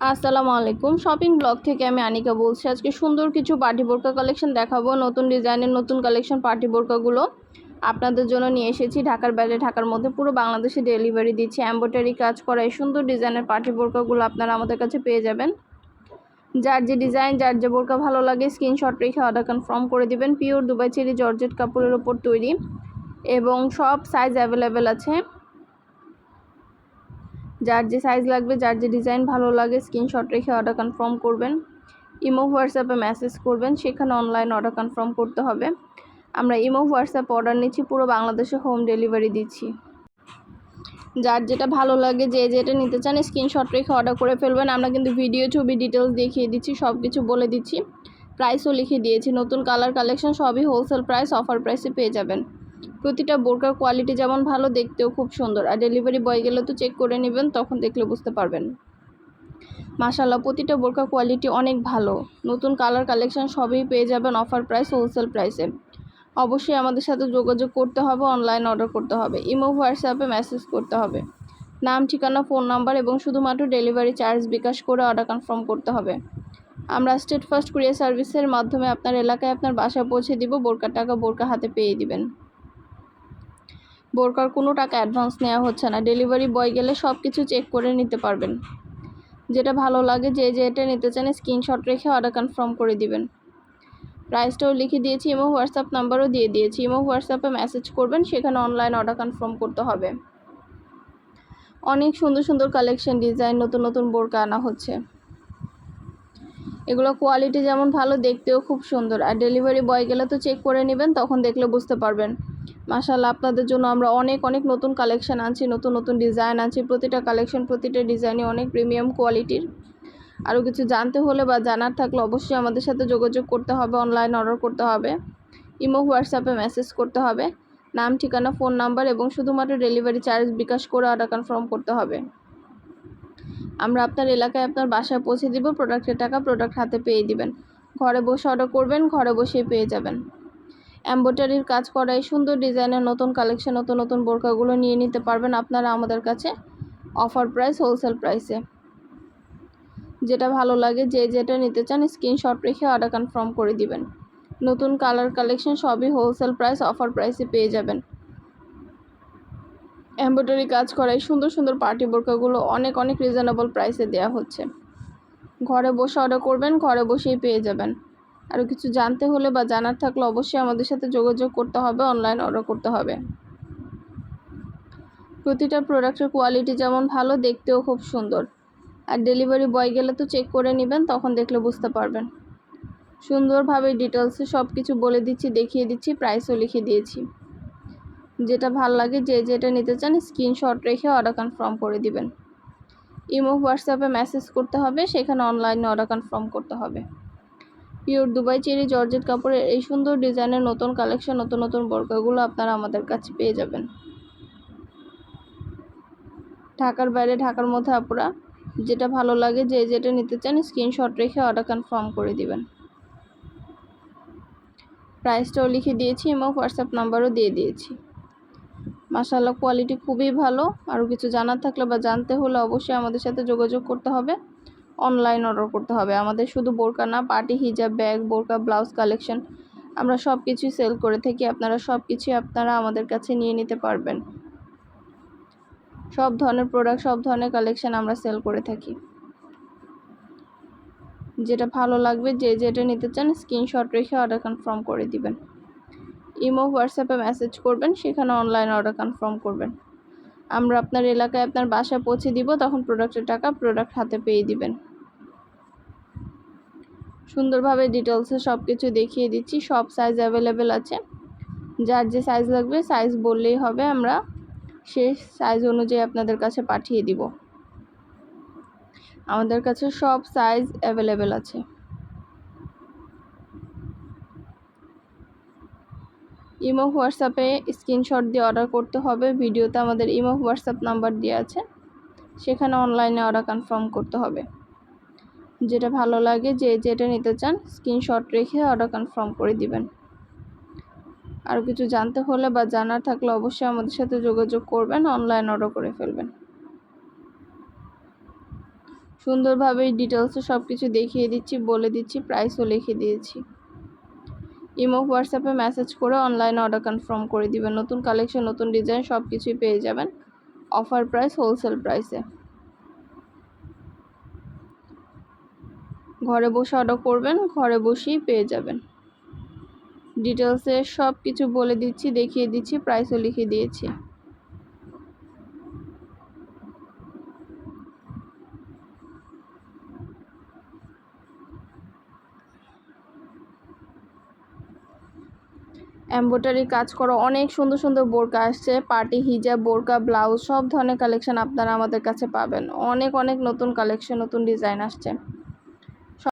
আসসালামু আলাইকুম। Shopping blog থেকে আমি আনিকা বলছি। আজকে সুন্দর কিছু পার্টি বোরকা কালেকশন দেখাবো। নতুন ডিজাইনের নতুন কালেকশন পার্টি বোরকাগুলো আপনাদের জন্য নিয়ে এসেছি। ঢাকার বাইরে, ঢাকার মধ্যে পুরো বাংলাদেশে ডেলিভারি দিচ্ছি। এম্ব্রয়ডারি কাজ করা এই সুন্দর ডিজাইনের পার্টি বোরকাগুলো আপনারা আমাদের কাছে পেয়ে যাবেন। যার যে ডিজাইন, যার যে বোরকা ভালো লাগে, স্ক্রিনশট রেখে অর্ডার কনফার্ম করে দিবেন। পিওর দুবাই চেরি জর্জেট কাপড়ের ওপর তৈরি এবং সব সাইজ অ্যাভেলেবেল আছে। যার যে সাইজ লাগবে, যার যে ডিজাইন ভালো লাগে স্ক্রিনশট রেখে অর্ডার কনফার্ম করবেন। ইমো হোয়াটসঅ্যাপে মেসেজ করবেন, সেখানে অনলাইন অর্ডার কনফার্ম করতে হবে। আমরা ইমো হোয়াটসঅ্যাপ অর্ডার নিচ্ছি, পুরো বাংলাদেশে হোম ডেলিভারি দিচ্ছি। যার যেটা ভালো লাগে, যে যেটা নিতে চান স্ক্রিনশট রেখে অর্ডার করে ফেলবেন। আমরা কিন্তু ভিডিও ছবি ডিটেলস দেখিয়ে দিচ্ছি সব কিছু বলে দিচ্ছি। প্রাইসও লিখে দিয়েছি। নতুন কালার কালেকশন সবই হোলসেল প্রাইস অফার প্রাইসে পেয়ে যাবেন। প্রতিটা বোরকার কোয়ালিটি যেমন ভালো, দেখতেও খুব সুন্দর। আর ডেলিভারি বয় গেলে তো চেক করে নেবেন, তখন দেখলে বুঝতে পারবেন। মাশাল্লাহ প্রতিটা বোরকার কোয়ালিটি অনেক ভালো। নতুন কালার কালেকশন সবই পেয়ে যাবেন অফার প্রাইস হোলসেল প্রাইসে অবশ্যই আমাদের সাথে যোগাযোগ করতে হবে অনলাইন অর্ডার করতে হবে। ইমো, হোয়াটসঅ্যাপে মেসেজ করতে হবে। নাম, ঠিকানা ফোন নাম্বার এবং শুধুমাত্র ডেলিভারি চার্জ বিকাশ করে অর্ডার কনফার্ম করতে হবে। আমরা স্টেট ফার্স্ট কুরিয়ার সার্ভিসের মাধ্যমে আপনার এলাকায় আপনার বাসায় পৌঁছে দিব, বোরকার টাকা বোরকা হাতে পেয়ে দিবেন। বোরকার কোনো টাকা অ্যাডভান্স নেওয়া হচ্ছে না। ডেলিভারি বয় গেলে সব কিছু চেক করে নিতে পারবেন। যেটা ভালো লাগে, যে যেটা নিতে চান, স্ক্রিনশট রেখে অর্ডার কনফার্ম করে দিবেন। প্রাইসটাও লিখে দিয়েছি এবং হোয়াটসঅ্যাপ নাম্বারও দিয়ে দিয়েছি। এবং হোয়াটসঅ্যাপে মেসেজ করবেন, সেখানে অনলাইন অর্ডার কনফার্ম করতে হবে। অনেক সুন্দর সুন্দর কালেকশন ডিজাইন নতুন নতুন বোরকা আনা হচ্ছে। এগুলো কোয়ালিটি যেমন ভালো, দেখতেও খুব সুন্দর। আর ডেলিভারি বয় গেলে তো চেক করে নেবেন, তখন দেখলে বুঝতে পারবেন। মাশাল্লাহ আপনাদের জন্য আমরা অনেক অনেক নতুন কালেকশন আনছি, নতুন নতুন ডিজাইন আনছি। প্রতিটা কালেকশন প্রতিটা ডিজাইনই অনেক প্রিমিয়াম কোয়ালিটির আরও কিছু জানতে হলে বা জানার থাকলে অবশ্যই আমাদের সাথে যোগাযোগ করতে হবে অনলাইন অর্ডার করতে হবে। ইমো হোয়াটসঅ্যাপে মেসেজ করতে হবে। নাম, ঠিকানা ফোন নাম্বার এবং শুধুমাত্র ডেলিভারি চার্জ বিকাশ করে অর্ডার কনফার্ম করতে হবে। আমরা আপনার এলাকায় আপনার বাসায় পৌঁছে দিব প্রোডাক্টের টাকা প্রোডাক্ট হাতে পেয়ে দিবেন। ঘরে বসে অর্ডার করবেন, ঘরে বসেই পেয়ে যাবেন। এম্ব্রয়ডারির কাজ করা এই সুন্দর ডিজাইনের নতুন কালেকশন, নতুন নতুন বোরকাগুলো নিয়ে নিতে পারবেন আপনারা আমাদের কাছে অফার প্রাইস, হোলসেল প্রাইসে। যেটা ভালো লাগে, যে যেটা নিতে চান স্ক্রিনশট রেখে অর্ডার কনফার্ম করে দিবেন। নতুন কালার কালেকশন সবই হোলসেল প্রাইস, অফার প্রাইসে পেয়ে যাবেন। এম্ব্রয়ডারি কাজ করা এই সুন্দর সুন্দর পার্টি বোরকাগুলো অনেক অনেক রিজনেবল প্রাইসে দেওয়া হচ্ছে। ঘরে বসে অর্ডার করবেন, ঘরে বসেই পেয়ে যাবেন। আরও কিছু জানতে হলে বা জানার থাকলে অবশ্যই আমাদের সাথে যোগাযোগ করতে হবে অনলাইন অর্ডার করতে হবে। প্রতিটা প্রোডাক্টের কোয়ালিটি যেমন ভালো, দেখতেও খুব সুন্দর। আর ডেলিভারি বয় গেলে তো চেক করে নেবেন, তখন দেখলে বুঝতে পারবেন। সুন্দরভাবে ডিটেলসে সব কিছু বলে দিচ্ছি, দেখিয়ে দিচ্ছি প্রাইসও লিখে দিয়েছি। যেটা ভালো লাগে, যে যেটা নিতে চান স্ক্রিনশট রেখে অর্ডার কনফার্ম করে দিবেন। ইমো হোয়াটসঅ্যাপে মেসেজ করতে হবে, সেখানে অনলাইনে অর্ডার কনফার্ম করতে হবে। পিওর দুবাই চেরি, জর্জেট কাপড়ের এই সুন্দর ডিজাইনের নতুন কালেকশন, নতুন নতুন বোরকাগুলো আপনারা আমাদের কাছে পেয়ে যাবেন। ঢাকার বাইরে, ঢাকার মধ্যে আপুরা, যেটা ভালো লাগে, যে যেটা নিতে চান স্ক্রিনশট রেখে অর্ডার কনফার্ম করে দিবেন। প্রাইসটাও লিখে দিয়েছি, এবং হোয়াটসঅ্যাপ নাম্বারও দিয়ে দিয়েছি। মাসাল্লাহ কোয়ালিটি খুবই ভালো। আরও কিছু জানার থাকলে বা জানতে হলে অবশ্যই আমাদের সাথে যোগাযোগ করতে হবে। অনলাইন অর্ডার করতে হবে। আমাদের শুধু বোরকা না পার্টি হিজাব, ব্যাগ, বোরকা ব্লাউজ কালেকশন আমরা সব কিছুই সেল করে থাকি। আপনারা সব কিছুই আপনারা আমাদের কাছে নিয়ে নিতে পারবেন। সব ধরনের প্রোডাক্ট সব ধরনের কালেকশন আমরা সেল করে থাকি। যেটা ভালো লাগবে, যে যেটা নিতে চান স্ক্রিনশট রেখে অর্ডার কনফার্ম করে দিবেন। ইমো, হোয়াটসঅ্যাপে মেসেজ করবেন, সেখানে অনলাইন অর্ডার কনফার্ম করবেন। আমরা আপনার এলাকায় আপনার বাসায় পৌঁছে দিব, তখন প্রোডাক্টের টাকা প্রোডাক্ট হাতে পেয়ে দিবেন। সুন্দরভাবে ডিটেলসে সব কিছু দেখিয়ে দিচ্ছি, সব সাইজ অ্যাভেলেবেল আছে। যার যে সাইজ লাগবে সাইজ বললেই হবে আমরা, সে সাইজ অনুযায়ী আপনাদের কাছে পাঠিয়ে দিব। আমাদের কাছে সব সাইজ অ্যাভেলেবেল আছে। ইমো হোয়াটসঅ্যাপে স্ক্রিনশট দিয়ে অর্ডার করতে হবে, ভিডিওতে আমাদের ইমো হোয়াটসঅ্যাপ নাম্বার দেওয়া আছে। সেখানে অনলাইনে অর্ডার কনফার্ম করতে হবে। যেটা ভালো লাগে যে যেটা নিতে চান স্ক্রিনশট রেখে অর্ডার কনফার্ম করে দিবেন। আর কিছু জানতে হলে বা জানার থাকলে অবশ্যই আমাদের সাথে যোগাযোগ করবেন অনলাইন অর্ডার করে ফেলবেন। সুন্দরভাবে ডিটেলসে সব কিছু দেখিয়ে দিচ্ছি, বলে দিচ্ছি প্রাইসও লিখে দিয়েছি। ইমো হোয়াটসঅ্যাপে মেসেজ করে অনলাইনে অর্ডার কনফার্ম করে দিবেন। নতুন কালেকশন নতুন ডিজাইন সব কিছুই পেয়ে যাবেন। অফার প্রাইস হোলসেল প্রাইসে ঘরে বসে অর্ডার করবেন, ঘরে বসেই পেয়ে যাবেন। ডিটেলসে সব কিছু বলে দিচ্ছি, দেখিয়ে দিচ্ছি প্রাইসও লিখে দিয়েছি। এম্ব্রয়ডারি কাজ করা অনেক সুন্দর সুন্দর বোরকা আসছে, পার্টি হিজাব, বোরকা, ব্লাউজ, সব ধরনের কালেকশন আপনারা আমাদের কাছে পাবেন। অনেক অনেক নতুন কালেকশন নতুন ডিজাইন আসছে।